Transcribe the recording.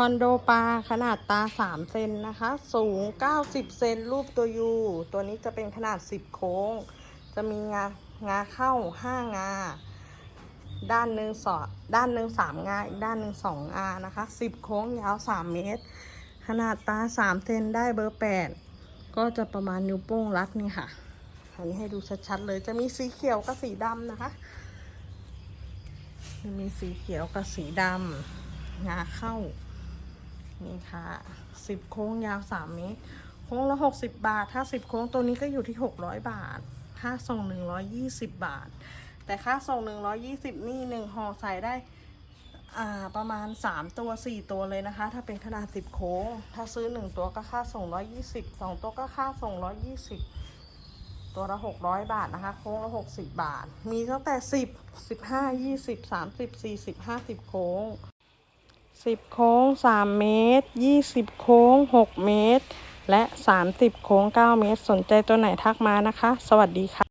คอนโดปลาขนาดตา 3 เซนนะคะ สูง 90 เซนรูปตัวยูตัวนี้จะเป็นขนาด 10 โค้ง จะมีงางาเข้า 5 งา ด้านหนึ่งสอดด้านหนึ่ง3งา อีกด้านหนึ่ง2งานะคะ 10 โค้งยาว 3 เมตร ขนาดตา 3 เซนได้เบอร์ 8 ก็จะประมาณนิ้วโป้งรัดนี่ค่ะ อันนี้ให้ดูชัดๆเลยจะมีสีเขียวกับสีดำนะคะ จะมีสีเขียวกับสีดำงาเข้า นี่ค่ะสิบโค้งยาวสามเมตร โค้งละหกสิบบาท ถ้าสิบโค้งตัวนี้ก็อยู่ที่หกร้อยบาท ค่าส่งหนึ่งร้อยี่สิบบาท แต่ค่าส่งหนึ่งร้อยี่สิบนี่หนึ่งห่อใส่ได้ประมาณสามตัวสี่ตัวเลยนะคะ ถ้าเป็นขนาดสิบโค้ง ถ้าซื้อหนึ่งตัวก็ค่าส่งร้อยี่สิบสองตัวก็ค่าส่งร้อยี่สิบตัวละหกร้อยบาทนะคะ โค้งละหกสิบาท มีตั้งแต่สิบสิบห้ายี่สิบสามสิบสี่สิบห้าสิบโค้ง สิบโค้งสามเมตรยี่สิบโค้งหกเมตร และสามสิบโค้งเก้าเมตร สนใจตัวไหนทักมานะคะ สวัสดีค่ะ